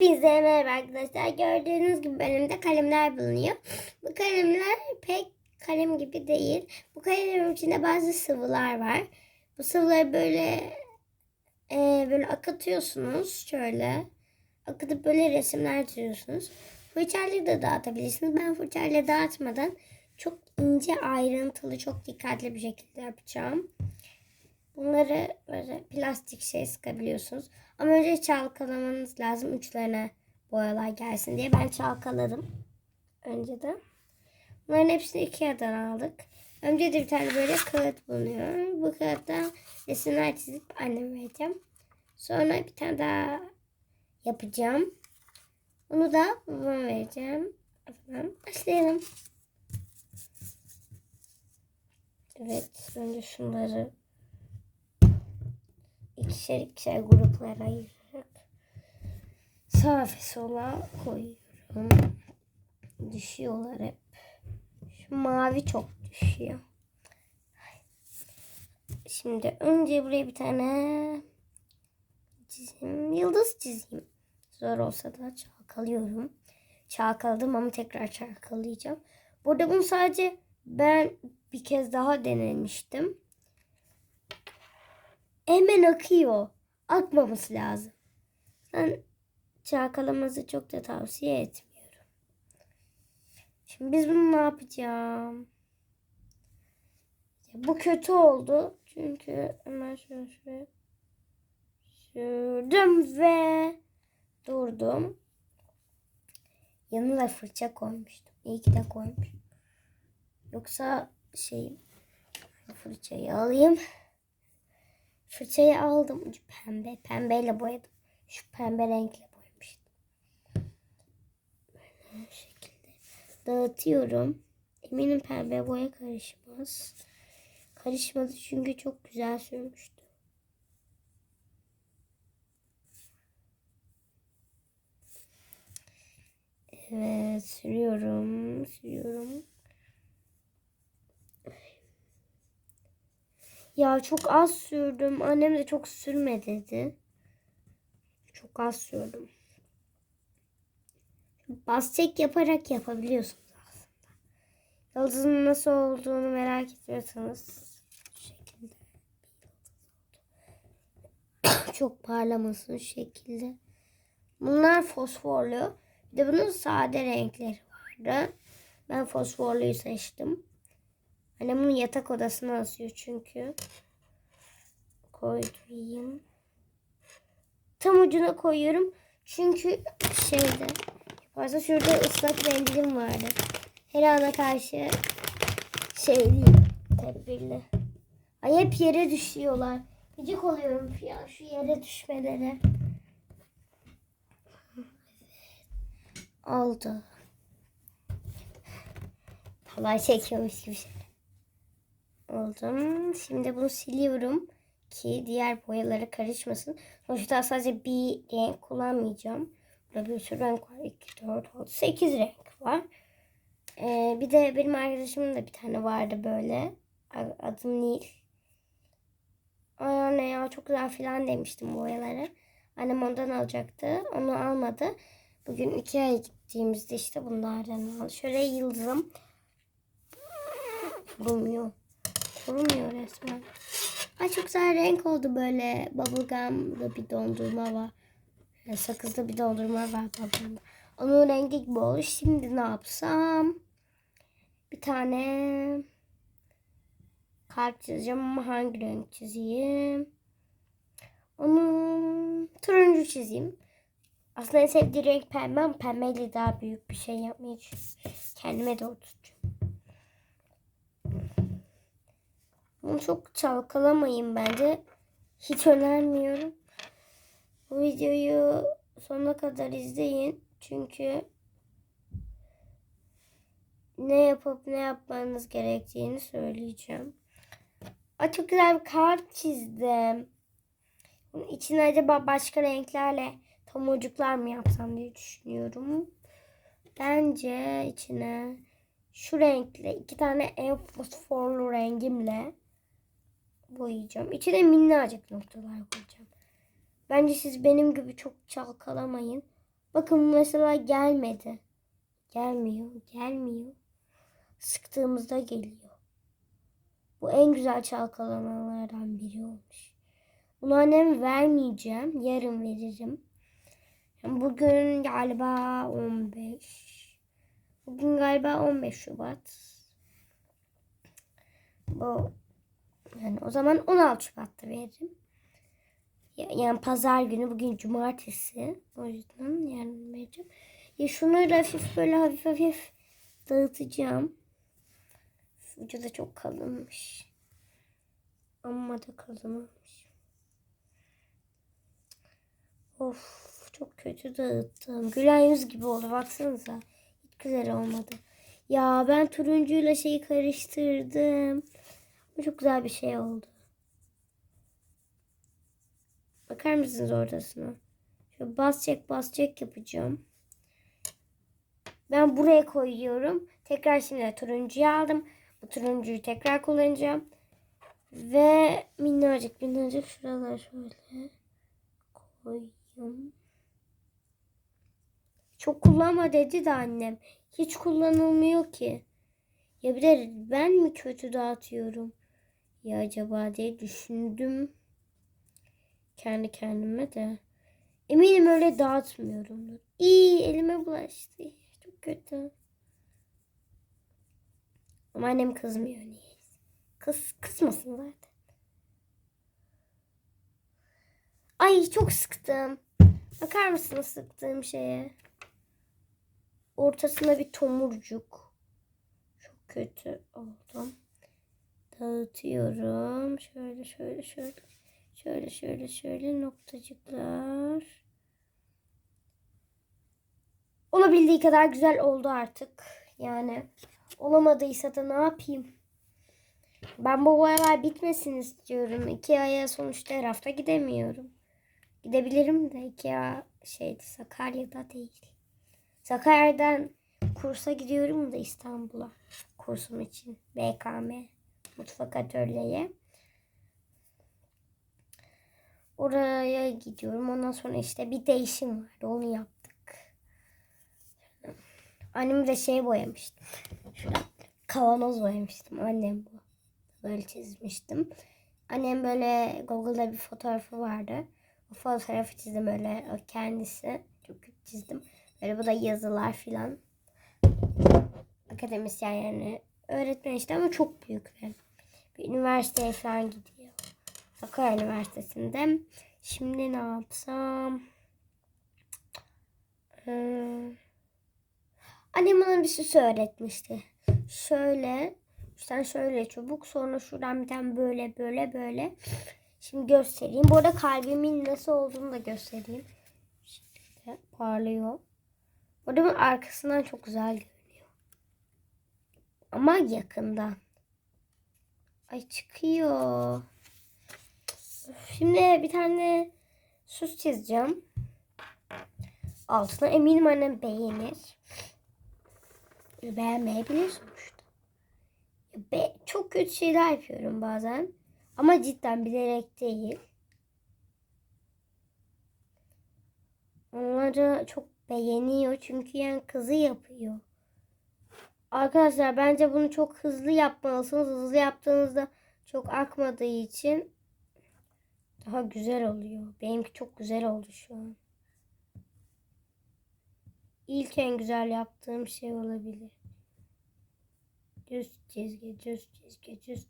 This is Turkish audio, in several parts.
Bize merhaba arkadaşlar. Gördüğünüz gibi elimde kalemler bulunuyor. Bu kalemler pek kalem gibi değil. Bu kalemlerin içinde bazı sıvılar var. Bu sıvıları böyle e, böyle akıtıyorsunuz şöyle. Akıtıp böyle resimler çiziyorsunuz. Fırçayla da dağıtabilirsiniz. Ben fırçayla dağıtmadan çok ince ayrıntılı çok dikkatli bir şekilde yapacağım. Bunları böyle plastik şey sıkabiliyorsunuz. Ama önce çalkalamanız lazım uçlarına boyalar gelsin diye. Ben çalkaladım önceden. Bunların hepsini Ikea'dan aldık. Önce de bir tane böyle kağıt bulunuyor. Bu kağıtta resimler çizip anneme vereceğim. Sonra bir tane daha yapacağım. Onu da babama vereceğim. Başlayalım. Evet, önce şunları ikişer ikişer gruplara ayırarak sağ ve sola koyuyorum. Düşüyorlar hep. Şu mavi çok düşüyor. Şimdi önce buraya bir tane çizeyim. Yıldız çizeyim. Zor olsa da çalkalıyorum. Çalkaladım ama tekrar çalkalayacağım. Burada bunu sadece ben bir kez daha denemiştim. Hemen akıyor. Akmaması lazım. Ben çalkalamanızı çok da tavsiye etmiyorum. Şimdi biz bunu ne yapacağım? Ya bu kötü oldu. Çünkü hemen şöyle şuraya sürdüm ve durdum. Yanına fırça koymuştum. İyi ki de koymuşum. Yoksa şey fırçayı alayım. Fırçayı aldım. Ucu pembe. Pembeyle boyadım. Şu pembe renkle boyamıştım. Böyle bu şekilde dağıtıyorum. Eminim pembe boya karışmaz. Karışmadı çünkü çok güzel sürmüştü. Evet sürüyorum. Sürüyorum. Ya çok az sürdüm. Annem de çok sürme dedi. Çok az sürdüm. Bas çek yaparak yapabiliyorsunuz aslında. Yıldızın nasıl olduğunu merak ediyorsanız şekilde çok parlamasın şekilde. Bunlar fosforlu. Bir de bunun sade renkleri vardı. Ben fosforluyu seçtim. Annem bunu yatak odasına asıyor çünkü. Koydurayım. Tam ucuna koyuyorum. Çünkü şeyde varsa şurada ıslak mendil vardı. Her ana karşı şey değil. Tedbirli. Ay hep yere düşüyorlar. Gıcık oluyorum ya şu yere düşmelere. Oldu. Halay çekiyormuş gibi şey oldum. Şimdi bunu siliyorum ki diğer boyalara karışmasın. Sonuçta sadece bir renk kullanmayacağım. Burada bir sürü renk var. 2, 4, 6, 8 renk var. Ee, bir de benim arkadaşımın da bir tane vardı böyle. Adım Nil. Ay anne ya çok güzel filan demiştim boyaları. Annem ondan alacaktı. Onu almadı. Bugün iki ay gittiğimizde işte bunlardan aldı. Şöyle yıldızım. Kurumuyor. Kurumuyor resmen. Ay çok güzel renk oldu böyle. Bubblegum'da bir dondurma var. Yani sakızda bir dondurma var bubblegum'da. Onun rengi gibi oldu. Şimdi ne yapsam? Bir tane kalp çizeceğim ama hangi renk çizeyim? Onu turuncu çizeyim. Aslında en sevdiğim renk pembe ama pembeyle daha büyük bir şey yapmayı kendime de oturtacağım. Bunu çok çalkalamayın bence. Hiç önermiyorum. Bu videoyu sonuna kadar izleyin. Çünkü ne yapıp ne yapmanız gerektiğini söyleyeceğim. Ay çok güzel bir kart çizdim. Bunun içine acaba başka renklerle tomurcuklar mı yapsam diye düşünüyorum. Bence içine şu renkle iki tane en fosforlu rengimle boyayacağım. İçine minnacık noktalar koyacağım. Bence siz benim gibi çok çalkalamayın. Bakın mesela gelmedi. Gelmiyor, gelmiyor. Sıktığımızda geliyor. Bu en güzel çalkalamalardan biri olmuş. Bunu annem vermeyeceğim. Yarın veririm. Bugün galiba 15. Bugün galiba 15 Şubat. Bu yani o zaman 16 Şubat'ta veririm. Ya- Yani pazar günü bugün cumartesi. O yüzden yarın vereceğim. Ya şunları hafif böyle hafif hafif dağıtacağım. Ucu da çok kalınmış. Amma da kalın olmuş. Of çok kötü dağıttım. Gülen yüz gibi oldu baksanıza. Hiç güzel olmadı. Ya ben turuncuyla şeyi karıştırdım. Bu çok güzel bir şey oldu. Bakar mısınız ortasına? Şöyle bas çek yapacağım. Ben buraya koyuyorum. Tekrar şimdi turuncuyu aldım. Bu turuncuyu tekrar kullanacağım. Ve minnacık minnacık şuralara şöyle koyayım. Çok kullanma dedi de annem. Hiç kullanılmıyor ki. Ya bir de ben mi kötü dağıtıyorum? Ya acaba diye düşündüm. Kendi kendime de. Eminim öyle dağıtmıyorumdur. İyi elime bulaştı. Çok kötü. Ama annem kızmıyor niye? Kız, kızmasın zaten. Ay çok sıktım. Bakar mısınız sıktığım şeye? Ortasında bir tomurcuk. Çok kötü oldum. Dağıtıyorum. Şöyle şöyle şöyle. Şöyle şöyle şöyle noktacıklar. Olabildiği kadar güzel oldu artık. Yani olamadıysa da ne yapayım? Ben bu boyalar bitmesin istiyorum. Ikea'ya sonuçta her hafta gidemiyorum. Gidebilirim de Ikea şeydi Sakarya'da değil. Sakarya'dan kursa gidiyorum da İstanbul'a. Kursum için. BKM. Mutfak atölyeye. Oraya gidiyorum. Ondan sonra işte bir değişim vardı. Onu yaptık. Annem de şey boyamıştım. Şurada kavanoz boyamıştım. Annem bu. Böyle çizmiştim. Annem böyle Google'da bir fotoğrafı vardı. O fotoğrafı çizdim öyle o kendisi. Çok kötü çizdim. Böyle bu da yazılar filan. Akademisyen yani öğretmen işte ama çok büyük bir. Bir üniversiteye falan gidiyor. Sakarya Üniversitesi'nde. Şimdi ne yapsam? Ee, annem bana bir şey öğretmişti. Şöyle, sen şöyle çubuk, sonra şuradan bir tane böyle böyle böyle. Şimdi göstereyim. Bu arada kalbimin nasıl olduğunu da göstereyim. Şimdi parlıyor. Bu arada arkasından çok güzel görünüyor. Ama yakından. Ay çıkıyor. Şimdi bir tane süs çizeceğim. Altına eminim annem beğenir. Beğenmeyebilir sonuçta. Be çok kötü şeyler yapıyorum bazen. Ama cidden bilerek değil. Onları çok beğeniyor çünkü yani kızı yapıyor. Arkadaşlar bence bunu çok hızlı yapmalısınız. Hızlı yaptığınızda çok akmadığı için daha güzel oluyor. Benimki çok güzel oldu şu an. İlk en güzel yaptığım şey olabilir. Düz çizgi, düz çizgi, düz.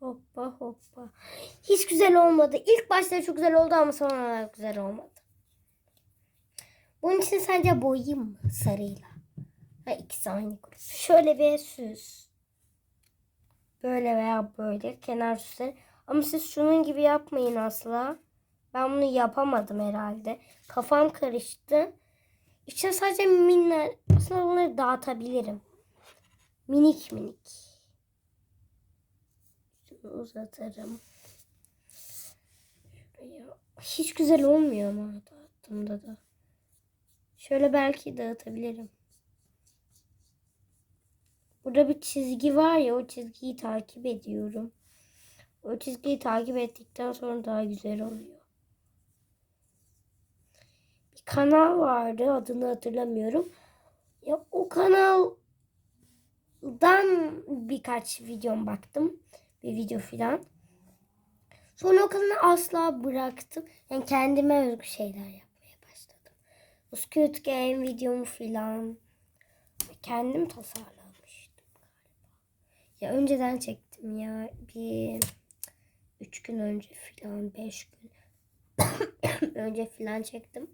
Hoppa hoppa. Hiç güzel olmadı. İlk başta çok güzel oldu ama sonra güzel olmadı. Bunun için sence boyayayım mı sarıyla? Ha, ikisi aynı grup. Şöyle bir süs. Böyle veya böyle kenar süsleri. Ama siz şunun gibi yapmayın asla. Ben bunu yapamadım herhalde. Kafam karıştı. İşte sadece minler. Aslında bunları dağıtabilirim. Minik minik. Şunu uzatırım. Şuraya. Hiç güzel olmuyor ama dağıttığımda da. Şöyle belki dağıtabilirim. Burada bir çizgi var ya o çizgiyi takip ediyorum. O çizgiyi takip ettikten sonra daha güzel oluyor. bir kanal vardı. Adını hatırlamıyorum. Ya o kanaldan birkaç videom baktım. Bir video filan. Sonra o kanalı asla bıraktım. Yani kendime özgü şeyler başladım. Bu Squid Game videomu filan kendim tasarlamıştım galiba. Ya önceden çektim ya. Bir üç gün önce filan, beş gün önce filan çektim.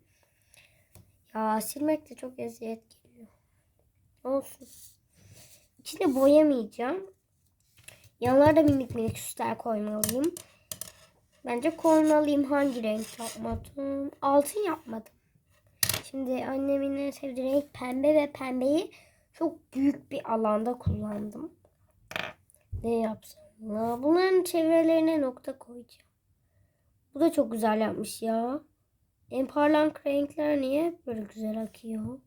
Ya silmek de çok eziyet geliyor. Olsun. İçine boyamayacağım. Yanlarda minik minik süsler koymalıyım. Bence koymalıyım. Hangi renk yapmadım? Altın yapmadım. Şimdi annemin en sevdiği renk pembe ve pembeyi çok büyük bir alanda kullandım. Ne yapsam? Ya, bunların çevrelerine nokta koyacağım. Bu da çok güzel yapmış ya. En parlak renkler niye böyle güzel akıyor?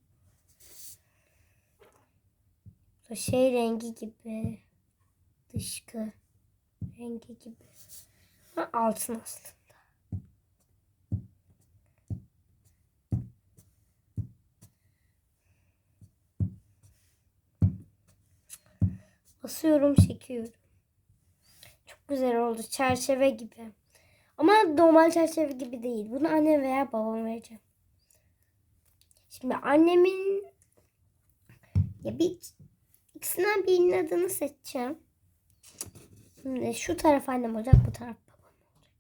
Bu şey rengi gibi. Dışkı rengi gibi. Ha, altın aslında. Basıyorum çekiyorum. Çok güzel oldu. Çerçeve gibi. Ama normal çerçeve gibi değil. Bunu annem veya babam vereceğim. Şimdi annemin ya bir ikisinden birinin adını seçeceğim. Şimdi şu taraf annem olacak, bu taraf babam olacak.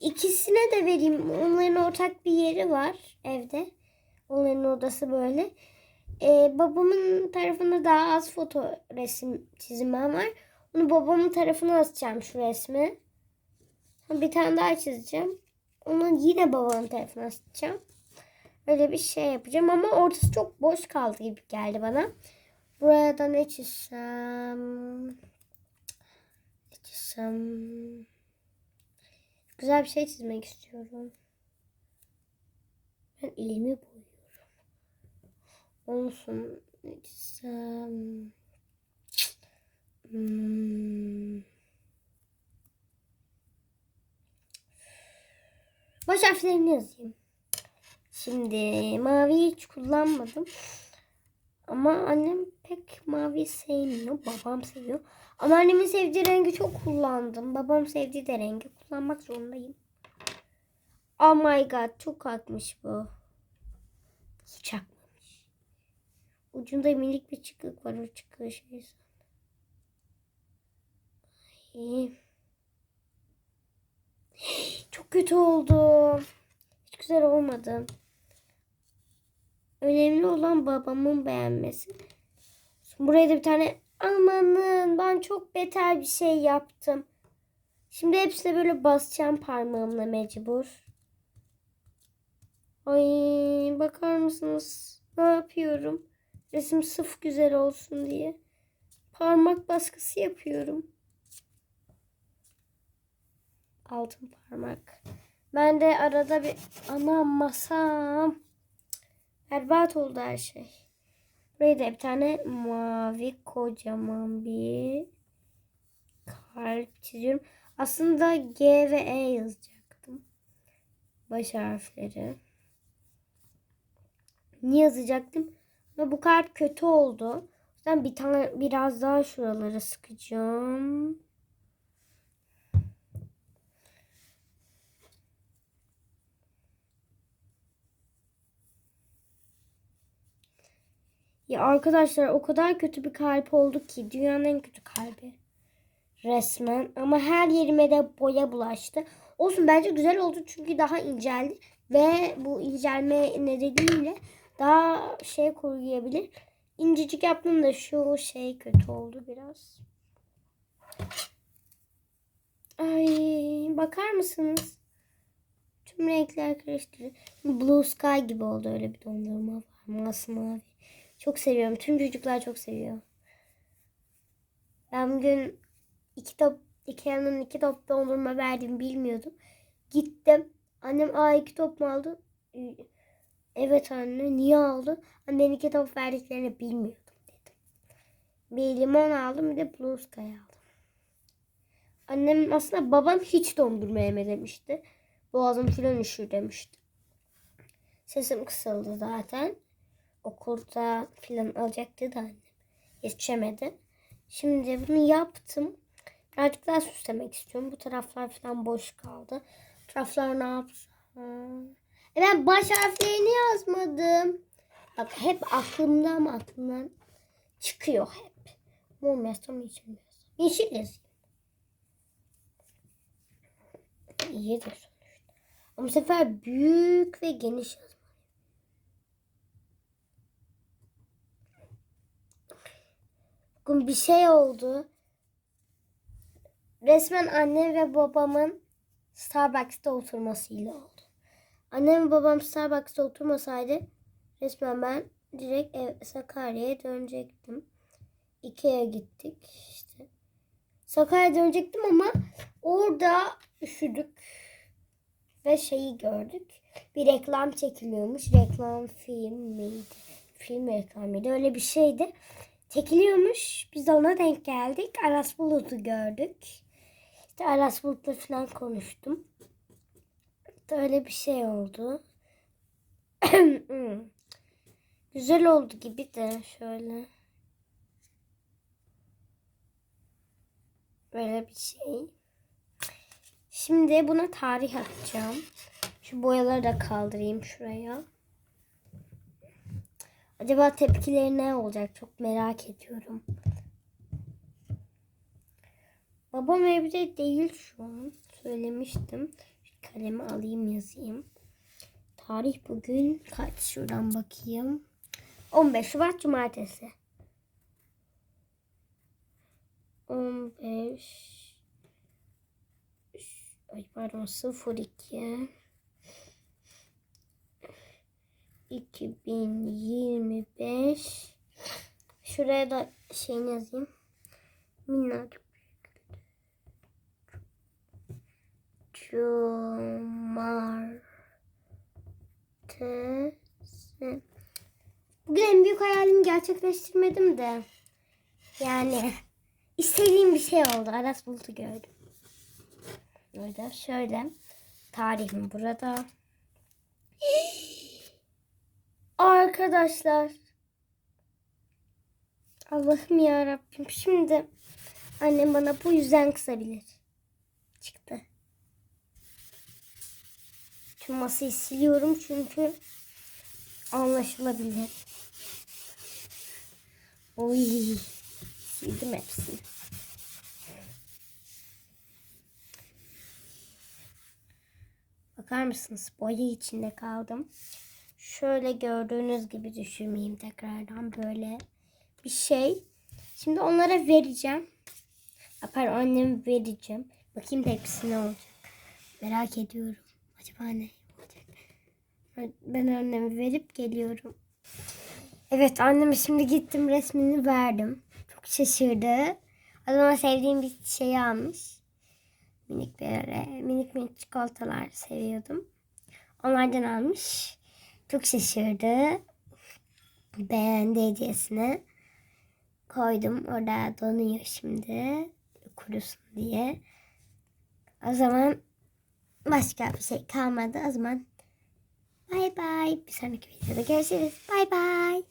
İkisine de vereyim. Onların ortak bir yeri var evde. Onların odası böyle. Ee, babamın tarafında daha az foto resim çizimim var. Onu babamın tarafına asacağım şu resmi. Bir tane daha çizeceğim. Onu yine babamın tarafına asacağım. Öyle bir şey yapacağım ama ortası çok boş kaldı gibi geldi bana. Buraya da ne çizsem? Ne çizsem? Güzel bir şey çizmek istiyorum. Ben elimi. Olsun. Ne çizsem? Hmm. Baş harflerini yazayım. Şimdi mavi hiç kullanmadım. Ama annem pek mavi sevmiyor. Babam seviyor. Ama annemin sevdiği rengi çok kullandım. Babam sevdiği de rengi kullanmak zorundayım. Oh my god çok akmış bu. Akmamış. Ucunda minik bir çıkık var. O çıkığı şey. Çok kötü oldu. Hiç güzel olmadı. Önemli olan babamın beğenmesi. Buraya da bir tane amanın ben çok beter bir şey yaptım. Şimdi hepsine böyle basacağım parmağımla mecbur. Ay bakar mısınız? Ne yapıyorum? Resim sıf güzel olsun diye. Parmak baskısı yapıyorum. Altın parmak. Ben de arada bir ana masam. Berbat oldu her şey. Buraya da bir tane mavi kocaman bir kalp çiziyorum. Aslında G ve E yazacaktım. Baş harfleri. Niye yazacaktım? Ama bu kalp kötü oldu. O yüzden bir tane biraz daha şuralara sıkacağım. Ya arkadaşlar o kadar kötü bir kalp oldu ki dünyanın en kötü kalbi. Resmen ama her yerime de boya bulaştı. Olsun bence güzel oldu çünkü daha inceldi ve bu incelme nedeniyle daha şey koruyabilir. İncecik yaptım da şu şey kötü oldu biraz. Ay bakar mısınız? Tüm renkler karıştı. Blue Sky gibi oldu öyle bir dondurma var. Masmavi. Çok seviyorum. Tüm çocuklar çok seviyor. Ben bugün iki top Ikea'nın iki top dondurma verdiğimi bilmiyordum. Gittim. Annem aa iki top mu aldı? Evet anne niye aldı? Annem iki top verdiklerini bilmiyordum dedim. Bir limon aldım bir de Blue Sky aldım. Annem aslında babam hiç dondurma yeme demişti. Boğazım filan üşür demişti. Sesim kısıldı zaten. Okulda filan alacaktı da annem. Yetişemedi. Şimdi bunu yaptım. Birazcık daha süslemek istiyorum. Bu taraflar falan boş kaldı. Bu taraflar ne yapsam? E ben baş harflerini yazmadım. Bak hep aklımda ama aklımdan çıkıyor hep. Mum yazsam yeşil yazsam? Yeşil yazayım. İyidir sonuçta. Ama bu sefer büyük ve geniş yazmalıyım. Bugün bir şey oldu. Resmen annem ve babamın Starbucks'ta oturmasıyla oldu. Annem ve babam Starbucks'ta oturmasaydı resmen ben direkt ev, Sakarya'ya dönecektim. Ikea'ya gittik işte. Sakarya'ya dönecektim ama orada üşüdük ve şeyi gördük. Bir reklam çekiliyormuş. Reklam film miydi? Film reklamıydı. Öyle bir şeydi. Çekiliyormuş. Biz de ona denk geldik. Aras Bulut'u gördük. İşte Aras Bulut'la falan konuştum. İşte öyle bir şey oldu. Güzel oldu gibi de şöyle. Böyle bir şey. Şimdi buna tarih atacağım. Şu boyaları da kaldırayım şuraya. Acaba tepkileri ne olacak? Çok merak ediyorum. Babam evde değil şu an. Söylemiştim. Kalemi alayım yazayım. Tarih bugün kaç? Şuradan bakayım. 15 Şubat Cumartesi. 15 Ay pardon 02 2025 Şuraya da şeyini yazayım. Minnacık Cumartesi Bugün en büyük hayalimi gerçekleştirmedim de. Yani istediğim bir şey oldu. Aras Bulut'u gördüm. Burada şöyle. Tarihim burada. Arkadaşlar. Allah'ım ya Rabbim. Şimdi annem bana bu yüzden kısabilir. Tüm masayı siliyorum çünkü anlaşılabilir. Oy. Sildim hepsini. Bakar mısınız? Boya içinde kaldım. Şöyle gördüğünüz gibi düşürmeyeyim tekrardan böyle bir şey. Şimdi onlara vereceğim. Pardon anneme vereceğim. Bakayım tepkisi ne olacak. Merak ediyorum. Acaba ne olacak? Ben anneme verip geliyorum. Evet anneme şimdi gittim resmini verdim. Çok şaşırdı. O zaman sevdiğim bir şey almış. Minik böyle minik minik çikolatalar seviyordum. Onlardan almış. Çok şaşırdı. Beğendi hediyesini. Koydum. Orada donuyor şimdi. Kurusun diye. O zaman başka bir şey kalmadı. O zaman bay bay. Bir sonraki videoda görüşürüz. Bay bay.